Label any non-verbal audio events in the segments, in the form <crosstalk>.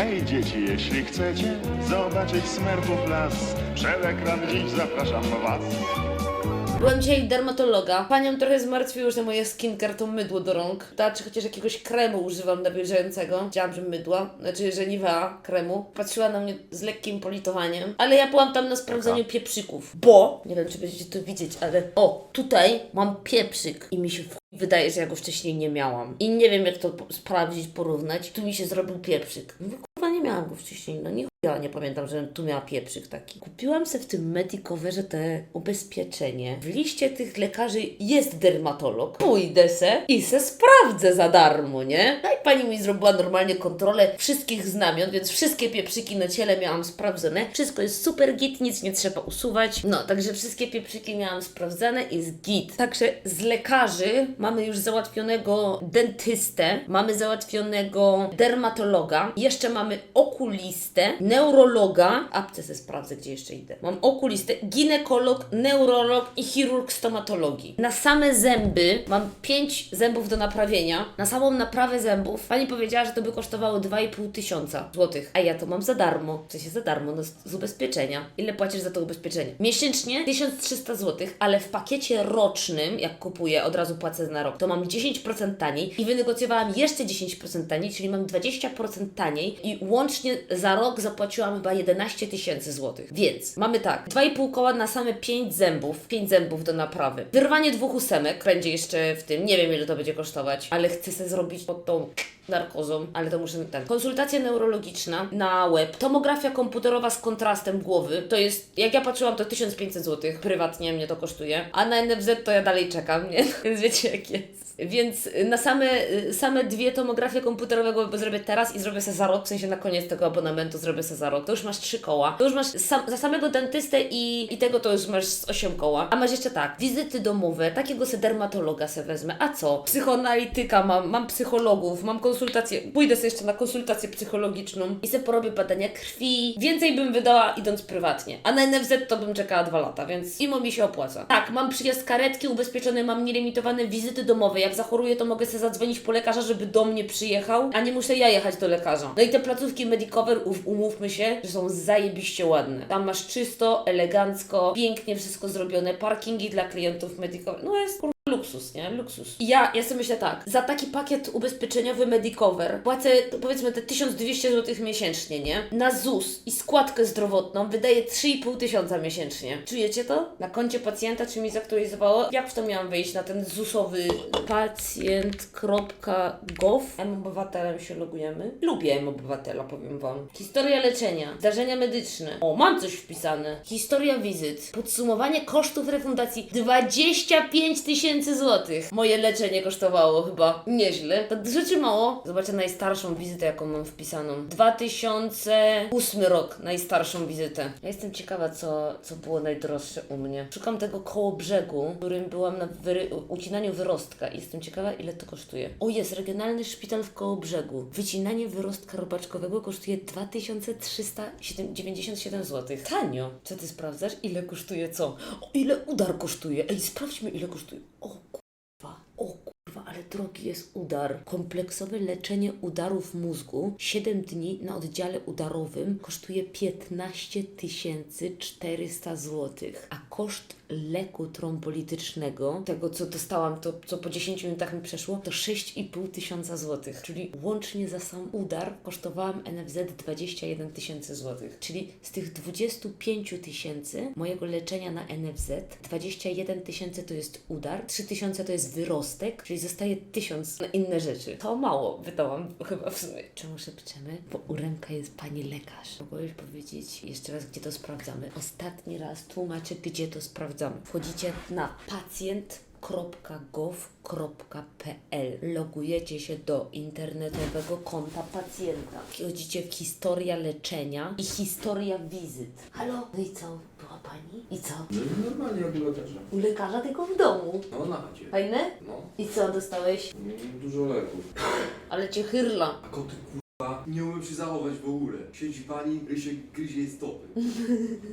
Hej dzieci, jeśli chcecie zobaczyć smerfów las, przed ekran dziś zapraszam was. Byłam dzisiaj u dermatologa. Panią trochę zmartwiło, że moje skincare to mydło do rąk. Ta, czy chociaż jakiegoś kremu używam nawilżającego. Chciałam, że mydła, znaczy, że Nivea kremu. Patrzyła na mnie z lekkim politowaniem. Ale ja byłam tam na sprawdzeniu pieprzyków. Bo, nie wiem, czy będziecie to widzieć, ale o, tutaj mam pieprzyk i mi się w wydaje, że ja go wcześniej nie miałam. I nie wiem, jak to sprawdzić, porównać. Tu mi się zrobił pieprzyk. Mówię, kurwa, nie miałam go wcześniej. No nie ja nie pamiętam, że tu miała pieprzyk taki. Kupiłam sobie w tym Medicoverze te ubezpieczenie. W liście tych lekarzy jest dermatolog. Pójdę se i se sprawdzę za darmo, nie? No i pani mi zrobiła normalnie kontrolę wszystkich znamion, więc wszystkie pieprzyki na ciele miałam sprawdzone. Wszystko jest super git, nic nie trzeba usuwać. No, także wszystkie pieprzyki miałam sprawdzane i jest git. Także z lekarzy mamy już załatwionego dentystę, mamy załatwionego dermatologa, jeszcze mamy okulistę, neurologa, apce se sprawdzę, gdzie jeszcze idę. Mam okulistę, ginekolog, neurolog i chirurg stomatologii. Na same zęby mam 5 zębów do naprawienia. Na samą naprawę zębów pani powiedziała, że to by kosztowało 2,5 tysiąca złotych, a ja to mam za darmo. W sensie za darmo, no z ubezpieczenia. Ile płacisz za to ubezpieczenie? Miesięcznie 1300 złotych, ale w pakiecie rocznym, jak kupuję, od razu płacę na rok, to mam 10% taniej i wynegocjowałam jeszcze 10% taniej, czyli mam 20% taniej i łącznie za rok zapłaciłam chyba 11 tysięcy złotych. Więc mamy tak, 2,5 koła na same 5 zębów, 5 zębów do naprawy. Wyrwanie dwóch ósemek będzie jeszcze w tym, nie wiem ile to będzie kosztować, ale chcę sobie zrobić pod tą narkozą, ale to muszę ten. Konsultacja neurologiczna na web, tomografia komputerowa z kontrastem głowy, to jest, jak ja patrzyłam, to 1500 zł, prywatnie mnie to kosztuje, a na NFZ to ja dalej czekam, nie? <laughs> Więc wiecie jak jest. Więc na same, same dwie tomografie komputerowego zrobię teraz i zrobię sobie za rok, w sensie na koniec tego abonamentu zrobię sobie za rok. To już masz trzy koła. To już masz sam, za samego dentystę i, i tego to już masz z osiem koła. A masz jeszcze tak, wizyty domowe, takiego se dermatologa se wezmę. A co? Psychoanalityka mam, mam psychologów, mam konsultację, pójdę sobie jeszcze na konsultację psychologiczną i se porobię badania krwi. Więcej bym wydała idąc prywatnie. A na NFZ to bym czekała dwa lata, więc imo mi się opłaca. Tak, mam przyjazd karetki ubezpieczone, mam nielimitowane wizyty domowe. Jak zachoruję, to mogę sobie zadzwonić po lekarza, żeby do mnie przyjechał, a nie muszę ja jechać do lekarza. No i te placówki Medicover, umówmy się, że są zajebiście ładne. Tam masz czysto, elegancko, pięknie wszystko zrobione, parkingi dla klientów Medicover. No jest kur... Luksus, nie? Luksus. Ja, ja sobie myślę tak, za taki pakiet ubezpieczeniowy Medicover płacę powiedzmy te 1200 zł miesięcznie, nie? Na ZUS i składkę zdrowotną wydaję 3,5 tysiąca miesięcznie. Czujecie to? Na koncie pacjenta czy mi zaktualizowało? Jak w to miałam wejść na ten ZUSowy pacjent.gov? M-Obywatelem się logujemy? Lubię M-Obywatela, powiem Wam. Historia leczenia, zdarzenia medyczne. O, mam coś wpisane. Historia wizyt, podsumowanie kosztów refundacji 25 tysięcy złotych. Moje leczenie kosztowało chyba nieźle. To rzeczy mało. Zobaczę najstarszą wizytę, jaką mam wpisaną. 2008 rok, najstarszą wizytę. Ja jestem ciekawa, co, co było najdroższe u mnie. Szukam tego koło brzegu, którym byłam na wyry- ucinaniu wyrostka i jestem ciekawa, ile to kosztuje. O, jest regionalny szpital w koło brzegu. Wycinanie wyrostka robaczkowego kosztuje 2397 zł. Tanio. Co ty sprawdzasz? Ile kosztuje co? O, ile udar kosztuje? Ej, sprawdźmy, ile kosztuje. O kurwa, o kurwa, ale drogi jest udar. Kompleksowe leczenie udarów mózgu 7 dni na oddziale udarowym kosztuje 15 400 zł, a koszt leku trombolitycznego, tego co dostałam, to co po 10 minutach mi przeszło, to 6,5 tysiąca złotych. Czyli łącznie za sam udar kosztowałam NFZ 21 tysięcy złotych. Czyli z tych 25 tysięcy mojego leczenia na NFZ 21 tysięcy to jest udar, 3 tysiące to jest wyrostek, czyli zostaje 1000 na inne rzeczy. To mało wydałam chyba w sumie. Czemu szepczemy? Bo u jest pani lekarz. Mogłeś powiedzieć jeszcze raz, gdzie to sprawdzamy. Ostatni raz tłumaczę, gdzie to sprawdzamy. Wchodzicie na pacjent.gov.pl Logujecie się do internetowego konta pacjenta. Wchodzicie w historia leczenia i historia wizyt. Halo? No i co? Była pani? I co? No i normalnie jak u lekarza. U lekarza tylko w domu. No na chacie. Fajne? No. I co dostałeś? Mm, Dużo leków. Ale cię chyrla. A koty nie umiem się zachować w ogóle. Siedzi pani, rysie gryzie jej stopy. <laughs>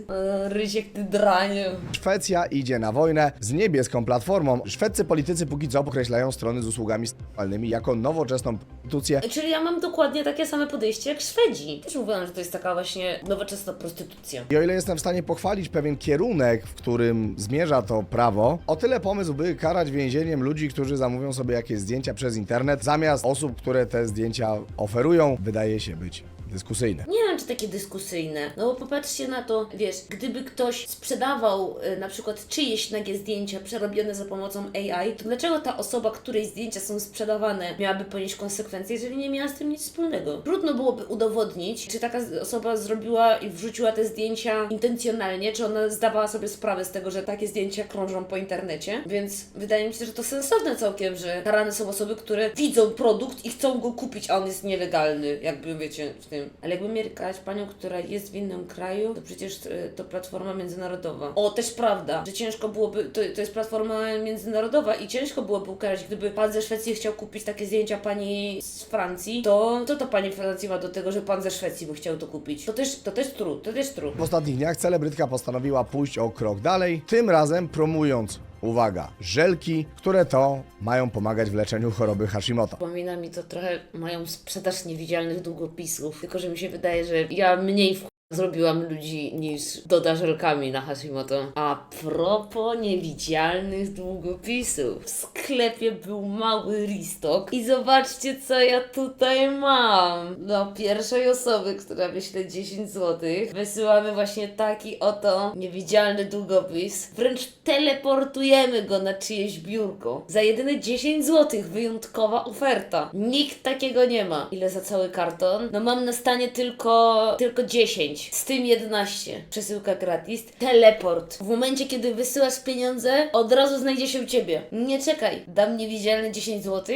E, Rysiek, ty draniu. Szwecja idzie na wojnę z niebieską platformą. Szwedzcy politycy póki co określają strony z usługami seksualnymi jako nowoczesną prostytucję. Czyli ja mam dokładnie takie same podejście jak Szwedzi. Też mówiłam, że to jest taka właśnie nowoczesna prostytucja. I o ile jestem w stanie pochwalić pewien kierunek, w którym zmierza to prawo, o tyle pomysł, by karać więzieniem ludzi, którzy zamówią sobie jakieś zdjęcia przez internet, zamiast osób, które te zdjęcia oferują, wydaje się być dyskusyjny. Nie wiem, czy takie dyskusyjne. No bo popatrzcie na to, wiesz, gdyby ktoś sprzedawał y, na przykład czyjeś nagie zdjęcia przerobione za pomocą AI, to dlaczego ta osoba, której zdjęcia są sprzedawane, miałaby ponieść konsekwencje, jeżeli nie miała z tym nic wspólnego? Trudno byłoby udowodnić, czy taka osoba zrobiła i wrzuciła te zdjęcia intencjonalnie, czy ona zdawała sobie sprawę z tego, że takie zdjęcia krążą po internecie. Więc wydaje mi się, że to sensowne całkiem, że karane są osoby, które widzą produkt i chcą go kupić, a on jest nielegalny, jakby wiecie, w tym. Ale jakby mieli karać panią, która jest w innym kraju, to przecież y, to platforma międzynarodowa. O, też prawda, że ciężko byłoby, to, to jest platforma międzynarodowa i ciężko byłoby ukarać, gdyby pan ze Szwecji chciał kupić takie zdjęcia pani z Francji, to co to pani Francji ma do tego, że pan ze Szwecji by chciał to kupić? To też, to też true, to też true. W ostatnich dniach celebrytka postanowiła pójść o krok dalej, tym razem promując, uwaga, żelki, które to mają pomagać w leczeniu choroby Hashimoto. Przypomina mi to trochę moją sprzedaż niewidzialnych długopisów, tylko że mi się wydaje, że ja mniej w zrobiłam ludzi niż doda żelkami na Hashimoto. A propos niewidzialnych długopisów. W sklepie był mały restock i zobaczcie co ja tutaj mam. Do pierwszej osoby, która wyśle 10 zł, wysyłamy właśnie taki oto niewidzialny długopis. Wręcz teleportujemy go na czyjeś biurko. Za jedyne 10 zł wyjątkowa oferta. Nikt takiego nie ma. Ile za cały karton? No mam na stanie tylko, tylko 10. Z tym 11. Przesyłka gratis. Teleport. W momencie, kiedy wysyłasz pieniądze, od razu znajdzie się u Ciebie. Nie czekaj. Dam niewidzialne 10 zł.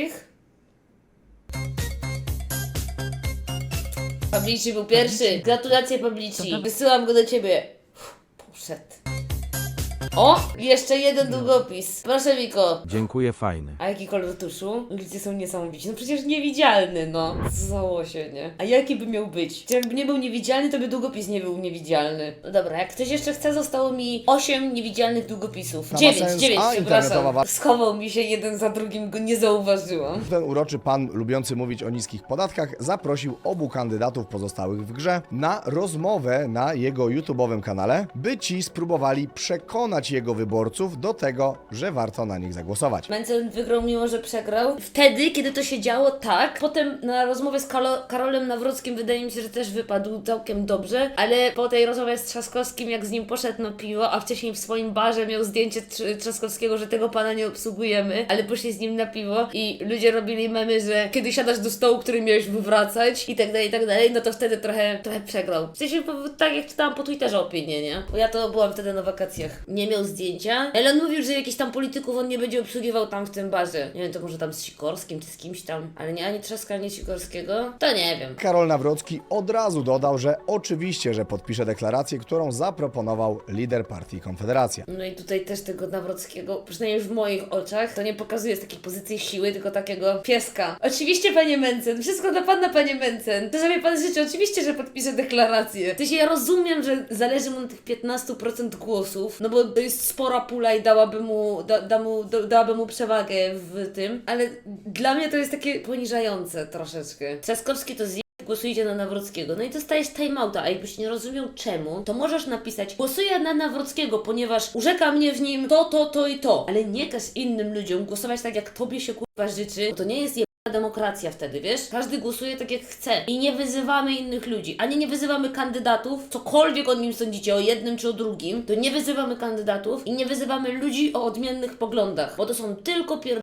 Pablici był pierwszy. Gratulacje Pablici. Wysyłam go do Ciebie. Uff, Poszedł. O! Jeszcze jeden długopis. Proszę Wiko. Dziękuję, fajny. A jaki kolor tuszu? Ludzie są niesamowici. No przecież niewidzialny, no. Zło się, nie? A jaki by miał być? Czy jakby nie był niewidzialny, to by długopis nie był niewidzialny. No dobra, jak ktoś jeszcze chce, zostało mi 8 niewidzialnych długopisów. Ma 9, sens. 9, A, internetowa przepraszam. wa- Schował mi się jeden za drugim, go nie zauważyłam. Ten uroczy pan, lubiący mówić o niskich podatkach, zaprosił obu kandydatów pozostałych w grze na rozmowę na jego YouTube'owym kanale, by ci spróbowali przekonać jego wyborców do tego, że warto na nich zagłosować. Mencen wygrał mimo, że przegrał. Wtedy, kiedy to się działo, tak. Potem na rozmowie z Karolem Nawrockim wydaje mi się, że też wypadł całkiem dobrze, ale po tej rozmowie z Trzaskowskim, jak z nim poszedł na piwo, a wcześniej w swoim barze miał zdjęcie Tr- Trzaskowskiego, że tego pana nie obsługujemy, ale poszli z nim na piwo i ludzie robili memy, że kiedy siadasz do stołu, który miałeś wywracać i tak dalej, i tak dalej, no to wtedy trochę, trochę przegrał. W sensie, tak jak czytałam po Twitterze opinię, nie? Bo ja to byłam wtedy na wakacjach. Nie miał zdjęcia, ale on mówił, że jakiś tam polityków on nie będzie obsługiwał tam w tym barze. Nie wiem, to może tam z Sikorskim czy z kimś tam, ale nie ani Trzaska, ani Sikorskiego. To nie wiem. Karol Nawrocki od razu dodał, że oczywiście, że podpisze deklarację, którą zaproponował lider partii Konfederacja. No i tutaj też tego Nawrockiego, przynajmniej w moich oczach, to nie pokazuje z takiej pozycji siły, tylko takiego pieska. Oczywiście, panie Mencen, wszystko dla pana, panie Mencen. To sobie pan życzy, oczywiście, że podpiszę deklarację. W sensie ja rozumiem, że zależy mu na tych 15% głosów, no bo to jest spora pula i dałaby mu, da, da mu, da, dałaby mu przewagę w tym, ale dla mnie to jest takie poniżające troszeczkę. Trzaskowski to zje głosujcie na Nawrockiego. No i dostajesz timeouta, a jakbyś nie rozumiał czemu, to możesz napisać głosuję na Nawrockiego, ponieważ urzeka mnie w nim to, to, to i to. Ale nie każ innym ludziom głosować tak, jak tobie się kurwa życzy, to nie jest jebana demokracja wtedy, wiesz? Każdy głosuje tak, jak chce. I nie wyzywamy innych ludzi, ani nie wyzywamy kandydatów, cokolwiek o nim sądzicie, o jednym czy o drugim, to nie wyzywamy kandydatów i nie wyzywamy ludzi o odmiennych poglądach, bo to są tylko pier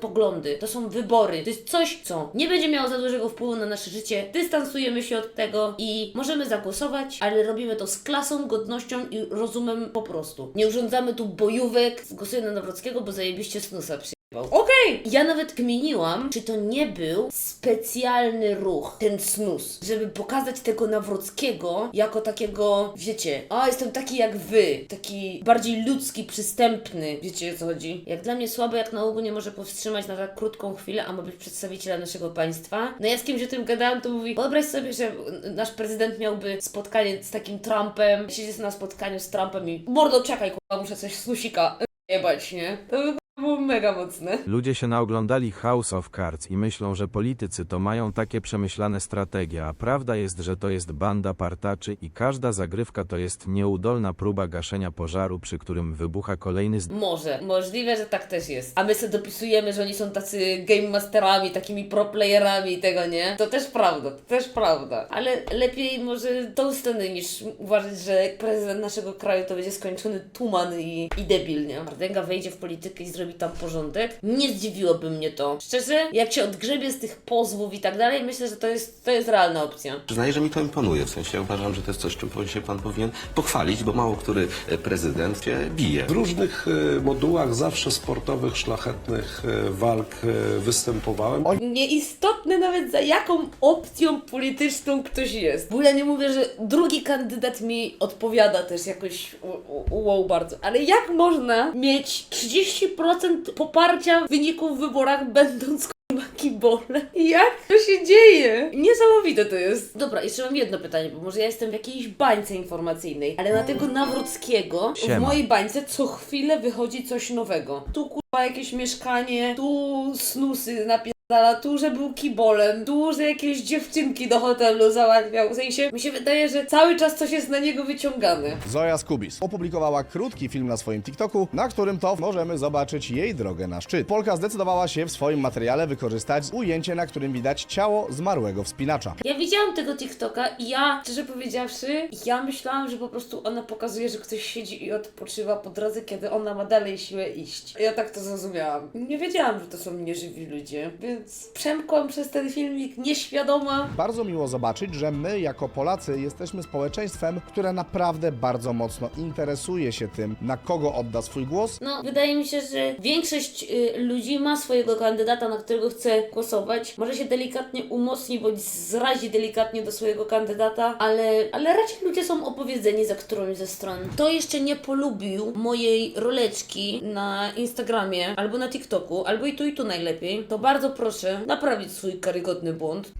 poglądy, to są wybory, to jest coś, co nie będzie miało za dużego wpływu na nasze życie, dystansujemy się od tego i możemy zagłosować, ale robimy to z klasą, godnością i rozumem po prostu. Nie urządzamy tu bojówek, głosuję na Nawrockiego, bo zajebiście snusa przy Okej, ja nawet kminiłam, czy to nie był specjalny ruch, ten snus, żeby pokazać tego Nawrockiego jako takiego, wiecie, a jestem taki jak wy, taki bardziej ludzki, przystępny, wiecie o co chodzi? Jak dla mnie słabo, jak na ogół nie może powstrzymać na tak krótką chwilę, a ma być przedstawicielem naszego państwa. No ja z kimś o tym gadałam, to mówi, wyobraź sobie, że nasz prezydent miałby spotkanie z takim Trumpem, siedzieć na spotkaniu z Trumpem i mordo, czekaj, kurwa, muszę coś snusika jebać, nie? To by było mega mocne. Ludzie się naoglądali House of Cards i myślą, że politycy to mają takie przemyślane strategie, a prawda jest, że to jest banda partaczy i każda zagrywka to jest nieudolna próba gaszenia pożaru, przy którym wybucha kolejny z Może, możliwe, że tak też jest. A my sobie dopisujemy, że oni są tacy game masterami, takimi pro playerami i tego, nie? To też prawda, to też prawda. Ale lepiej może tą scenę niż uważać, że prezydent naszego kraju to będzie skończony tuman i, i debil, nie? Ardęga wejdzie w politykę i zrobi tam porządek. Nie zdziwiłoby mnie to. Szczerze, jak się odgrzebie z tych pozwów i tak dalej, myślę, że to jest, to jest realna opcja. Przyznaję, że mi to imponuje. W sensie uważam, że to jest coś, czym się pan powinien pochwalić, bo mało który e, prezydent się bije. W różnych e, modułach zawsze sportowych, szlachetnych e, walk e, występowałem. Nieistotne nawet za jaką opcją polityczną ktoś jest. Bo ja nie mówię, że drugi kandydat mi odpowiada też jakoś u- u- wow bardzo. Ale jak można mieć 30% poparcia w wyniku w wyborach będąc k***a kibolem? Jak to się dzieje? Niesamowite to jest. Dobra, jeszcze mam jedno pytanie, bo może ja jestem w jakiejś bańce informacyjnej, ale na tego Nawrockiego w Siema. mojej bańce co chwilę wychodzi coś nowego. Tu kurwa jakieś mieszkanie, tu snusy napierdala, tu, że był kibolem, tu, że jakieś dziewczynki do hotelu załatwiał. W sensie, mi się wydaje, że cały czas coś jest na niego wyciągane. Zoja Skubis opublikowała krótki film na swoim TikToku, na którym to możemy zobaczyć jej drogę na szczyt. Polka zdecydowała się w swoim materiale wykorzystać ujęcie, na którym widać ciało zmarłego wspinacza. Ja widziałam tego TikToka i ja, szczerze powiedziawszy, ja myślałam, że po prostu ona pokazuje, że ktoś siedzi i odpoczywa po drodze, kiedy ona ma dalej siłę iść. Ja tak to zrozumiałam. Nie wiedziałam, że to są nieżywi ludzie, więc przemkłam przez ten filmik nieświadoma. Bardzo miło zobaczyć, że my jako Polacy jesteśmy społeczeństwem, które naprawdę bardzo mocno interesuje się tym, na kogo odda swój głos No, wydaje mi się, że większość y, ludzi ma swojego kandydata, na którego chce głosować. Może się delikatnie umocni bądź zrazi delikatnie do swojego kandydata, ale, ale raczej ludzie są opowiedzeni za którąś ze stron. Kto jeszcze nie polubił mojej roleczki na Instagramie, albo na TikToku, albo i tu i tu najlepiej, to bardzo proszę naprawić swój karygodny błąd.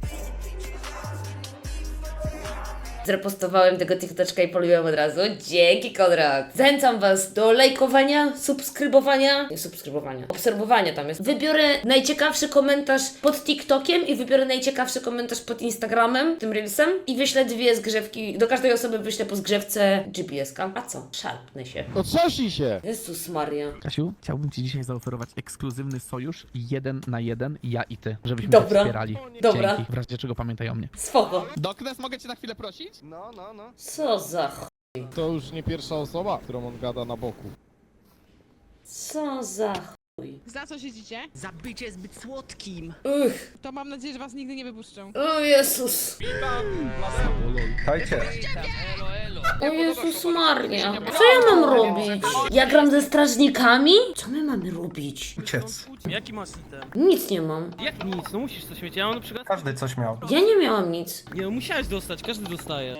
Zrepostowałem tego TikToczka i polubiłem od razu. Dzięki, Konrad. Zachęcam Was do lajkowania, subskrybowania, nie subskrybowania, obserwowania tam jest. Wybiorę najciekawszy komentarz pod TikTokiem i wybiorę najciekawszy komentarz pod Instagramem, tym Reelsem i wyślę dwie zgrzewki, do każdej osoby wyślę po zgrzewce GPS-ka. A co? Szarpnę się. Otrząśnij się! Jezus Maria. Kasiu, chciałbym Ci dzisiaj zaoferować ekskluzywny sojusz jeden na jeden, ja i Ty, żebyśmy Dobra. się wspierali. Dobra. Dzięki, w razie czego pamiętaj o mnie. Spoko. Doknes, mogę cię na chwilę prosić? No, no, no. Co za ch... To już nie pierwsza osoba, którą on gada na boku. Co za chuj. Za co siedzicie? Za bycie zbyt słodkim. Uch. To mam nadzieję, że was nigdy nie wypuszczą. O Jezus. O Jezus Maria. Co ja mam robić? Ja gram ze strażnikami? Co my mamy robić? Jaki masz item? Nic nie mam. Jak nic? No musisz coś mieć. Ja mam na przykład... Każdy coś miał. Ja nie miałam nic. Nie, no musiałeś dostać, każdy dostaje.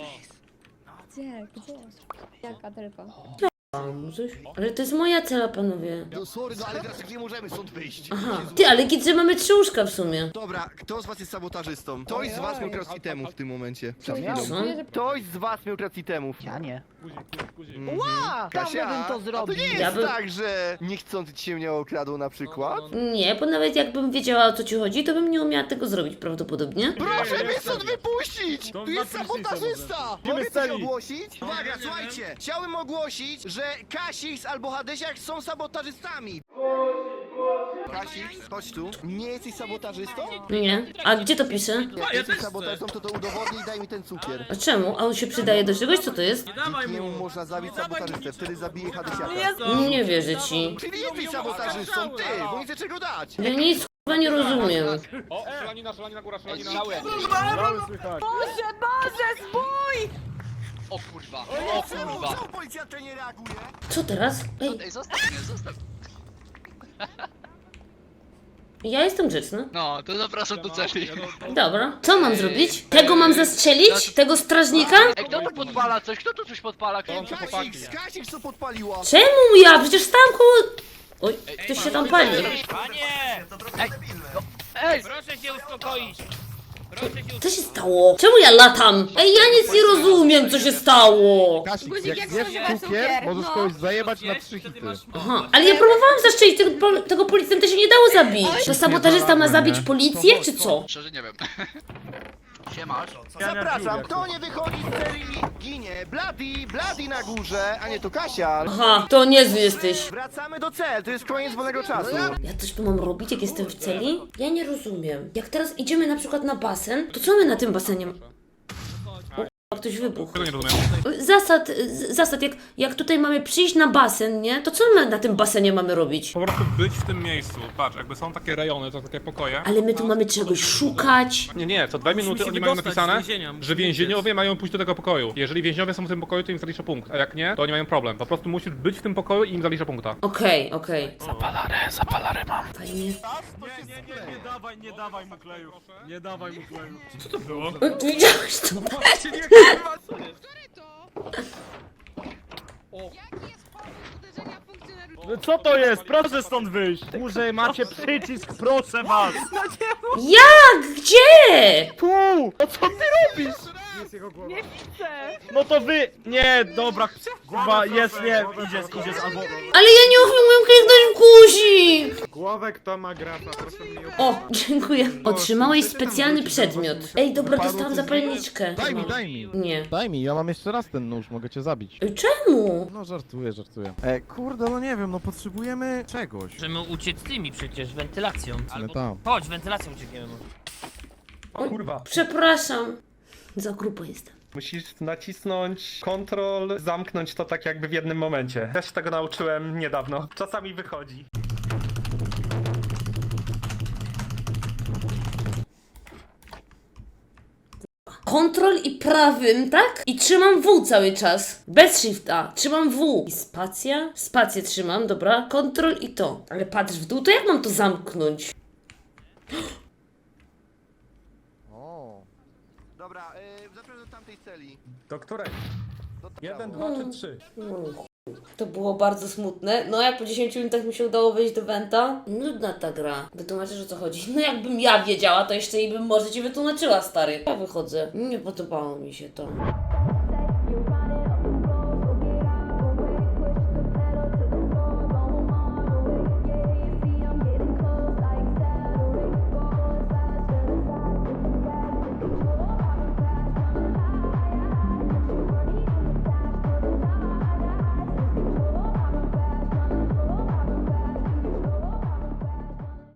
Gdzie? Gdzie? Jaka tylko? Mam coś? Ale to jest moja cela, panowie. No sorry, no ale teraz tak nie możemy stąd wyjść. Aha. Ty, ale git, że mamy trzy łóżka w sumie. Dobra, kto z was jest sabotażystą? Ktoś z was miał kratki temu w tym momencie. Przed chwilą. Co? Ktoś z was miał kratki temu. Ja nie. Ła! Kasia, bym to a to zrobił. nie jest Ja bym- tak, że niechcący ci się mnie okradł na przykład? Nie, bo nawet jakbym wiedziała o co ci chodzi, to bym nie umiała tego zrobić prawdopodobnie. Proszę mnie stąd wypuścić! Tu jest sabotażysta! Mogę coś ogłosić? Uwaga, słuchajcie! Chciałem ogłosić, że Kasix albo Hadesiak są sabotażystami! Kasix, chodź tu. Nie jesteś sabotażystą? Nie. A gdzie to pisze? Jak jesteś sabotażystą, to to udowodnij i daj mi ten cukier. A czemu? A on się przydaje do czegoś? Co to jest? Dzięki niemu można zabić sabotażystę, wtedy zabije Hadesiaka. Nie wierzę ci. Czyli jesteś sabotażystą, ty, bo nie chcę czego dać! Ja nic chyba nie rozumiem. O kurwa. O kurwa! Czemu policjant nie reaguje? Co teraz? Ej, Ja jestem grzeczna. No, to zapraszam do celi. Dobra. Co mam zrobić? Tego mam zastrzelić? Tego strażnika? Ej, kto tu podpala coś? Kto tu coś podpala? Kasik, Kasik co podpaliło. Czemu ja? Przecież stałam koło... Oj, ktoś się tam pali. Ej, Proszę się uspokoić. Co się stało? Czemu ja latam? Ej, ja nic nie rozumiem, co się stało. Kasik, jak jak zjesz spożywa cukier, cukier, możesz no. kogoś zajebać na trzy hity. Aha, ale ja próbowałam zastrzelić tego, pol- tego policjanta, się nie dało zabić. To sabotażysta ma zabić policję, czy co? Szczerze nie wiem. <laughs> Siemasz. Zapraszam, kto nie wychodzi z serii ginie. Bloody, Bloody na górze, a nie to Kasia. Aha, to niezły jesteś. Wracamy do cel, to jest koniec wolnego czasu. Ja coś tu mam robić, jak jestem w celi? Ja nie rozumiem. Jak teraz idziemy na przykład na basen, to co my na tym basenie... Ktoś wybuchł. Zasad, z- zasad, jak, jak tutaj mamy przyjść na basen, nie? To co my na tym basenie mamy robić? Po prostu być w tym miejscu. Patrz, jakby są takie rejony, to takie pokoje. Ale my tu mamy czegoś szukać. Nie, nie, co dwa minuty się oni mają wydostać napisane, że więzieniowie mają pójść do tego pokoju. Jeżeli więźniowie są w tym pokoju, to im zalicza punkt, a jak nie, to oni mają problem. Po prostu musisz być w tym pokoju i im zalicza punkta. Okej, okej. Zapalarę, zapalarę mam. Fajnie. Nie dawaj, nie dawaj mu kleju. Nie dawaj mu kleju. E, Widziałeś to? Co to jest? Proszę stąd wyjść. Dłużej macie przycisk, proszę was. Jak? Gdzie? Tu! No co ty robisz? Nie widzę. No to wy... Nie, dobra. Chyba jest, nie. Idziesz, idziesz albo... Ale ja nie umiem kliknąć w guzik! Głowę kto ma grata, proszę mi O, dziękuję. Otrzymałeś specjalny przedmiot. Ej, dobra, dostałam zapalniczkę. Daj mi, daj mi. Nie. Daj mi, ja mam jeszcze raz ten nóż, mogę cię zabić. Ej, czemu? No żartuję, żartuję. E, kurde, no nie wiem, no potrzebujemy czegoś. Możemy uciec tymi przecież, wentylacją. Ale tam. Chodź, wentylacją uciekniemy. Przepraszam. Za grubo jestem. Musisz nacisnąć kontrol, zamknąć to tak jakby w jednym momencie. Ja się tego nauczyłem niedawno. Czasami wychodzi. Kontrol i prawym, tak? I trzymam W cały czas. Bez shifta. Trzymam W. I spacja? Spację trzymam, dobra. Kontrol i to. Ale patrz w dół, to jak mam to zamknąć? O. Dobra, yy, tamtej celi. Do której? Do Jeden, dwa czy trzy? To było bardzo smutne. No jak po 10 minutach mi się udało wejść do Venta. Nudna ta gra. Wytłumaczysz o co chodzi. No jakbym ja wiedziała, to jeszcze i bym może ci wytłumaczyła, stary. Ja wychodzę. Nie podobało mi się to.